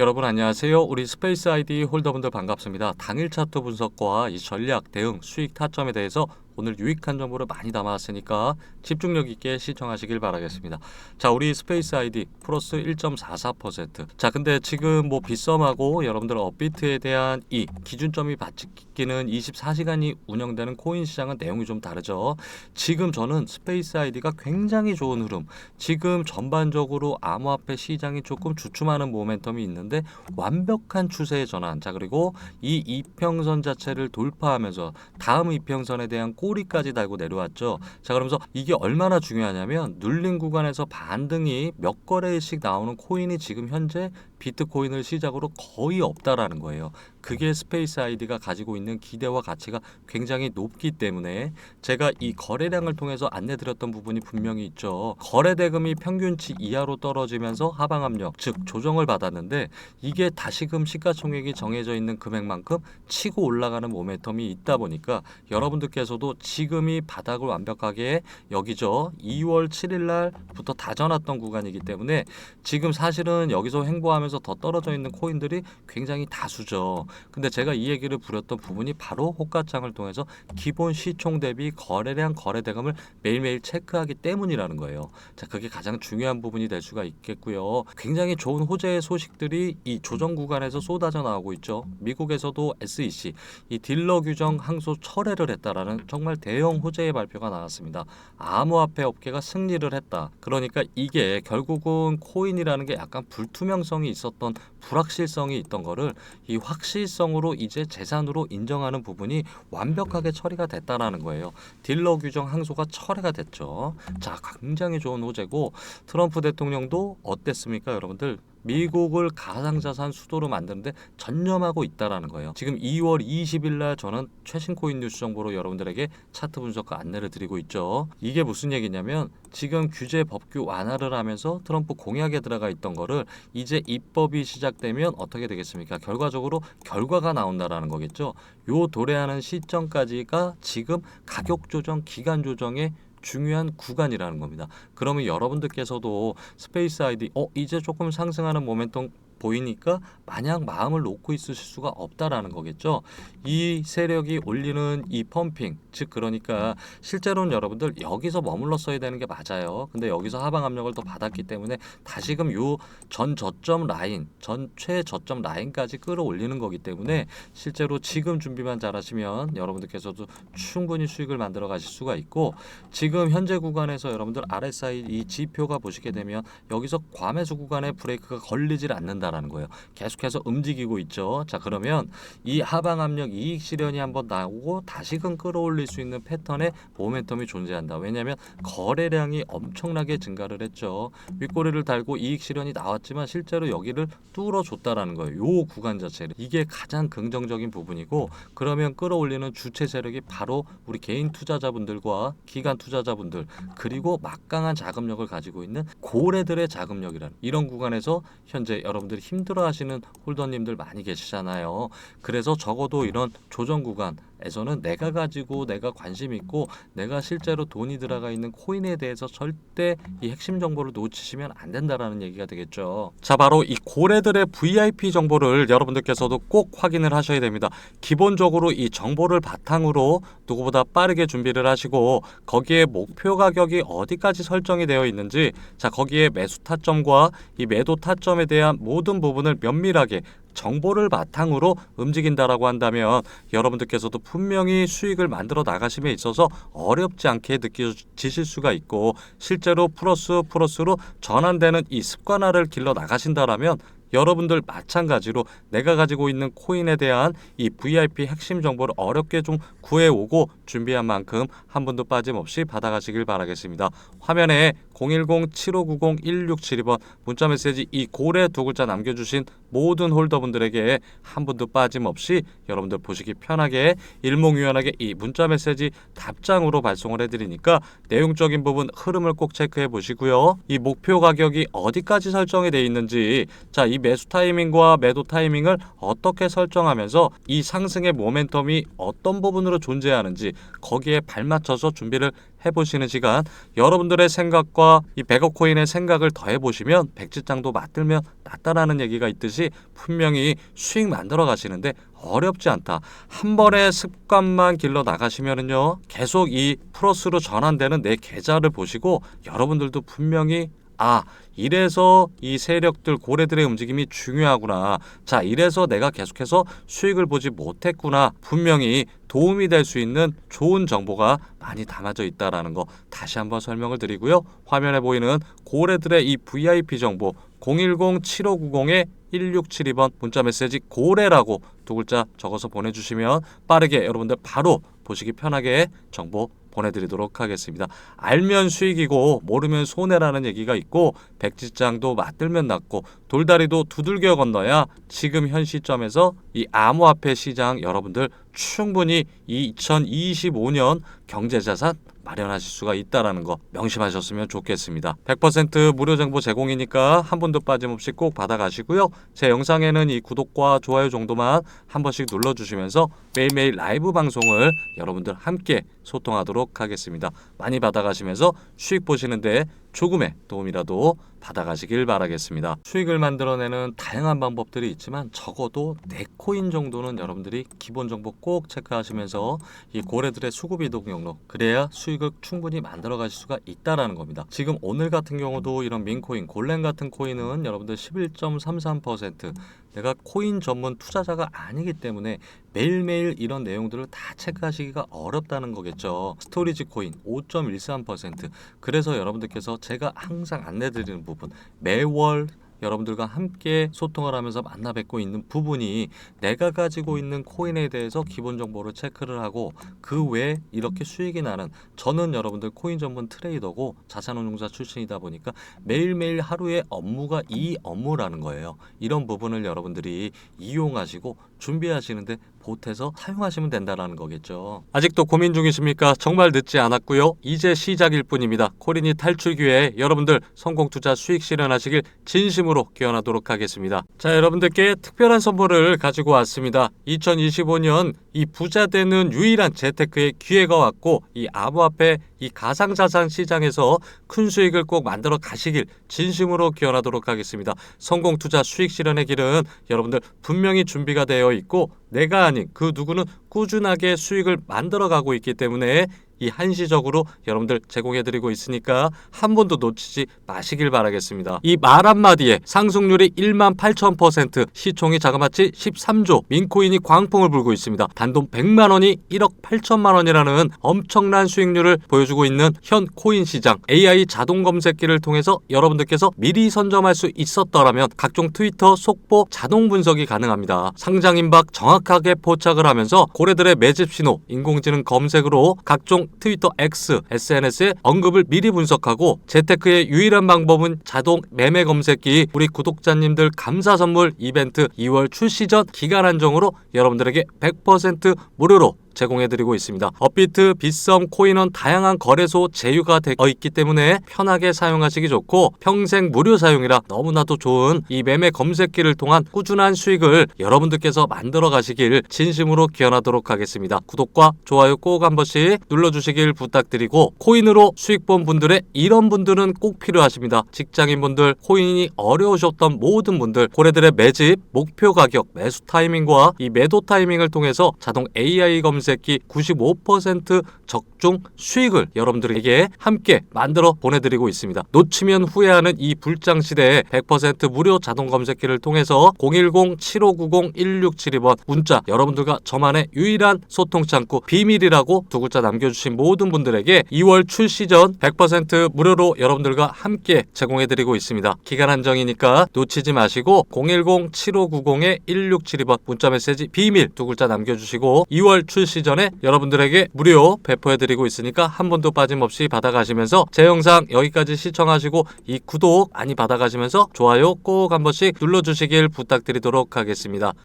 여러분 안녕하세요. 우리 스페이스 아이디 홀더분들 반갑습니다. 당일 차트 분석과 이 전략, 대응, 수익 타점에 대해서 오늘 유익한 정보를 많이 담아왔으니까 집중력 있게 시청하시길 바라겠습니다. 자, 우리 스페이스 아이디 플러스 1.44%. 자, 근데 지금 뭐 빗썸하고 여러분들 업비트에 대한 이 기준점이 바뀌는 24시간이 운영되는 코인 시장은 내용이 좀 다르죠. 지금 저는 스페이스 아이디가 굉장히 좋은 흐름. 지금 전반적으로 암호화폐 시장이 조금 주춤하는 모멘텀이 있는데 완벽한 추세의 전환. 자, 그리고 이 이평선 자체를 돌파하면서 다음 이평선에 대한 꼬리까지 달고 내려왔죠. 자, 그러면서 이게 얼마나 중요하냐면 눌린 구간에서 반등이 몇 거래씩 나오는 코인이 지금 현재 비트코인을 시작으로 거의 없다라는 거예요. 그게 스페이스 아이디가 가지고 있는 기대와 가치가 굉장히 높기 때문에 제가 이 거래량을 통해서 안내드렸던 부분이 분명히 있죠. 거래 대금이 평균치 이하로 떨어지면서 하방 압력, 즉 조정을 받았는데 이게 다시금 시가총액이 정해져 있는 금액만큼 치고 올라가는 모멘텀이 있다 보니까 여러분들께서도 지금이 바닥을 완벽하게 여기죠. 2월 7일 날부터 다져놨던 구간이기 때문에 지금 사실은 여기서 횡보하면서 더 떨어져 있는 코인들이 굉장히 다수죠. 근데 제가 이 얘기를 부렸던 부분이 바로 호가창을 통해서 기본 시총 대비 거래량 거래 대금을 매일매일 체크하기 때문이라는 거예요. 자, 그게 가장 중요한 부분이 될 수가 있겠고요. 굉장히 좋은 호재의 소식들이 이 조정 구간에서 쏟아져 나오고 있죠. 미국에서도 SEC 이 딜러 규정 항소 철회를 했다라는 정말 대형 호재의 발표가 나왔습니다. 암호화폐 업계가 승리를 했다. 그러니까 이게 결국은 코인이라는 게 약간 불투명성이 있었던 불확실성이 있던 거를 이 확실 성으로 이제 재산으로 인정하는 부분이 완벽하게 처리가 됐다라는 거예요. 딜러 규정 항소가 철회가 됐죠. 자, 굉장히 좋은 호재고 트럼프 대통령도 어땠습니까, 여러분들? 미국을 가상자산 수도로 만드는데 전념하고 있다라는 거예요. 지금 2월 20일 날 저는 최신 코인 뉴스 정보로 여러분들에게 차트 분석과 안내를 드리고 있죠. 이게 무슨 얘기냐면 지금 규제 법규 완화를 하면서 트럼프 공약에 들어가 있던 거를 이제 입법이 시작되면 어떻게 되겠습니까? 결과적으로 결과가 나온다라는 거겠죠. 요 도래하는 시점까지가 지금 가격 조정, 기간 조정의 중요한 구간이라는 겁니다. 그러면 여러분들께서도 스페이스 아이디 어 이제 조금 상승하는 모멘텀 보이니까 마냥 마음을 놓고 있으실 수가 없다라는 거겠죠. 이 세력이 올리는 이 펌핑, 즉 그러니까 실제로는 여러분들 여기서 머물렀어야 되는 게 맞아요. 근데 여기서 하방 압력을 더 받았기 때문에 다시금 요 전 저점 라인, 전 최저점 라인까지 끌어올리는 거기 때문에 실제로 지금 준비만 잘하시면 여러분들께서도 충분히 수익을 만들어 가실 수가 있고 지금 현재 구간에서 여러분들 RSI 이 지표가 보시게 되면 여기서 과매수 구간에 브레이크가 걸리질 않는다 라는 거예요. 계속해서 움직이고 있죠. 자 그러면 이 하방 압력 이익 실현이 한번 나오고 다시금 끌어올릴 수 있는 패턴의 모멘텀이 존재한다. 왜냐하면 거래량이 엄청나게 증가를 했죠. 윗꼬리를 달고 이익 실현이 나왔지만 실제로 여기를 뚫어줬다라는 거예요. 요 구간 자체를 이게 가장 긍정적인 부분이고 그러면 끌어올리는 주체 세력이 바로 우리 개인 투자자분들과 기관 투자자분들 그리고 막강한 자금력을 가지고 있는 고래들의 자금력이라는 이런 구간에서 현재 여러분들이 힘들어하시는 홀더님들 많이 계시잖아요. 그래서 적어도 이런 조정 구간 에서는 내가 가지고 내가 관심 있고 내가 실제로 돈이 들어가 있는 코인에 대해서 절대 이 핵심 정보를 놓치시면 안 된다라는 얘기가 되겠죠. 자, 바로 이 고래들의 VIP 정보를 여러분들께서도 꼭 확인을 하셔야 됩니다. 기본적으로 이 정보를 바탕으로 누구보다 빠르게 준비를 하시고 거기에 목표 가격이 어디까지 설정이 되어 있는지 자, 거기에 매수 타점과 이 매도 타점에 대한 모든 부분을 면밀하게 정보를 바탕으로 움직인다라고 한다면 여러분들께서도 분명히 수익을 만들어 나가심에 있어서 어렵지 않게 느껴지실 수가 있고 실제로 플러스 플러스로 전환되는 이 습관화를 길러 나가신다라면 여러분들 마찬가지로 내가 가지고 있는 코인에 대한 이 VIP 핵심 정보를 어렵게 좀 구해오고 준비한 만큼 한 분도 빠짐없이 받아가시길 바라겠습니다. 화면에 010-7590-1672번 문자 메시지 이 고래 두 글자 남겨주신 모든 홀더분들에게 한 분도 빠짐없이 여러분들 보시기 편하게 일목요연하게 이 문자 메시지 답장으로 발송을 해드리니까 내용적인 부분 흐름을 꼭 체크해 보시고요. 이 목표 가격이 어디까지 설정이 되어 있는지 자 이 매수 타이밍과 매도 타이밍을 어떻게 설정하면서 이 상승의 모멘텀이 어떤 부분으로 존재하는지 거기에 발맞춰서 준비를 해보시는 시간 여러분들의 생각과 이 백업 코인의 생각을 더해보시면 백지장도 맞들면 낫다라는 얘기가 있듯이 분명히 수익 만들어 가시는데 어렵지 않다. 한 번에 습관만 길러 나가시면은요 계속 이 플러스로 전환되는 내 계좌를 보시고 여러분들도 분명히 아 이래서 이 세력들 고래들의 움직임이 중요하구나. 자 이래서 내가 계속해서 수익을 보지 못했구나. 분명히 도움이 될 수 있는 좋은 정보가 많이 담아져 있다라는 거 다시 한번 설명을 드리고요. 화면에 보이는 고래들의 이 VIP 정보 010-7590에 1672번 문자 메시지 고래라고 두 글자 적어서 보내주시면 빠르게 여러분들 바로 보시기 편하게 정보 보내드리도록 하겠습니다. 알면 수익이고 모르면 손해라는 얘기가 있고 백지장도 맞들면 낫고 돌다리도 두들겨 건너야 지금 현 시점에서 이 암호화폐 시장 여러분들 충분히 2025년 경제자산 마련하실 수가 있다라는 거 명심하셨으면 좋겠습니다. 100% 무료 정보 제공이니까 한 분도 빠짐없이 꼭 받아가시고요. 제 영상에는 이 구독과 좋아요 정도만 한 번씩 눌러주시면서 매일매일 라이브 방송을 여러분들 함께 소통하도록 하겠습니다. 많이 받아가시면서 수익 보시는데 조금의 도움이라도 받아가시길 바라겠습니다. 수익을 만들어내는 다양한 방법들이 있지만 적어도 네 코인 정도는 여러분들이 기본 정보 꼭 체크하시면서 이 고래들의 수급 이동 경로 그래야 수익을 충분히 만들어 가실 수가 있다라는 겁니다. 지금 오늘 같은 경우도 이런 민코인, 골렘 같은 코인은 여러분들 11.33% 내가 코인 전문 투자자가 아니기 때문에 매일매일 이런 내용들을 다 체크하시기가 어렵다는 거겠죠. 스토리지 코인 5.13% 그래서 여러분들께서 제가 항상 안내 드리는 부분 매월 여러분들과 함께 소통을 하면서 만나 뵙고 있는 부분이 내가 가지고 있는 코인에 대해서 기본 정보를 체크를 하고 그 외에 이렇게 수익이 나는 저는 여러분들 코인 전문 트레이더고 자산운용사 출신이다 보니까 매일매일 하루의 업무가 이 업무라는 거예요. 이런 부분을 여러분들이 이용하시고 준비하시는데 보태서 사용하시면 된다라는 거겠죠. 아직도 고민 중이십니까? 정말 늦지 않았고요. 이제 시작일 뿐입니다. 코린이 탈출 기회에 여러분들 성공 투자 수익 실현하시길 진심으로 기원하도록 하겠습니다. 자, 여러분들께 특별한 선물을 가지고 왔습니다. 2025년 이 부자 되는 유일한 재테크의 기회가 왔고 이 암호화폐 이 가상자산 시장에서 큰 수익을 꼭 만들어 가시길 진심으로 기원하도록 하겠습니다. 성공 투자 수익 실현의 길은 여러분들 분명히 준비가 되어 있고 내가 아닌 그 누구는 꾸준하게 수익을 만들어 가고 있기 때문에 이 한시적으로 여러분들 제공해드리고 있으니까 한 번도 놓치지 마시길 바라겠습니다. 이 말 한마디에 상승률이 1만 8천 퍼센트, 시총이 자그마치 13조, 민코인이 광풍을 불고 있습니다. 단돈 100만 원이 1억 8천만 원이라는 엄청난 수익률을 보여주고 있는 현 코인 시장. AI 자동 검색기를 통해서 여러분들께서 미리 선점할 수 있었더라면 각종 트위터 속보 자동 분석이 가능합니다. 상장 임박 정확하게 포착을 하면서 고래들의 매집 신호, 인공지능 검색으로 각종 트위터 X, SNS의 언급을 미리 분석하고 재테크의 유일한 방법은 자동 매매 검색기. 우리 구독자님들 감사 선물 이벤트 2월 출시 전 기간 한정으로 여러분들에게 100% 무료로 제공해드리고 있습니다. 업비트, 빗썸, 코인원 다양한 거래소 제휴가 되어 있기 때문에 편하게 사용하시기 좋고 평생 무료 사용이라 너무나도 좋은 이 매매 검색기를 통한 꾸준한 수익을 여러분들께서 만들어 가시길 진심으로 기원하도록 하겠습니다. 구독과 좋아요 꼭 한 번씩 눌러주시길 부탁드리고 코인으로 수익 본 분들의 이런 분들은 꼭 필요하십니다. 직장인분들, 코인이 어려우셨던 모든 분들, 고래들의 매집, 목표 가격, 매수 타이밍과 이 매도 타이밍을 통해서 자동 AI 검색 기 95% 적중 수익을 여러분들에게 함께 만들어 보내드리고 있습니다. 놓치면 후회하는 이 불장 시대에 100% 무료 자동 검색기를 통해서 010-7590-1672번 문자 여러분들과 저만의 유일한 소통 창구 비밀이라고 두 글자 남겨주신 모든 분들에게 2월 출시 전 100% 무료로 여러분들과 함께 제공해드리고 있습니다. 기간 한정이니까 놓치지 마시고 010-7590-1672번 문자 메시지 비밀 두 글자 남겨주시고 2월 출시 전에 여러분들에게 무료 배포해드리고 있으니까 한 번도 빠짐없이 받아가시면서 제 영상 여기까지 시청하시고 이 구독 많이 받아가시면서 좋아요 꼭 한 번씩 눌러주시길 부탁드리도록 하겠습니다.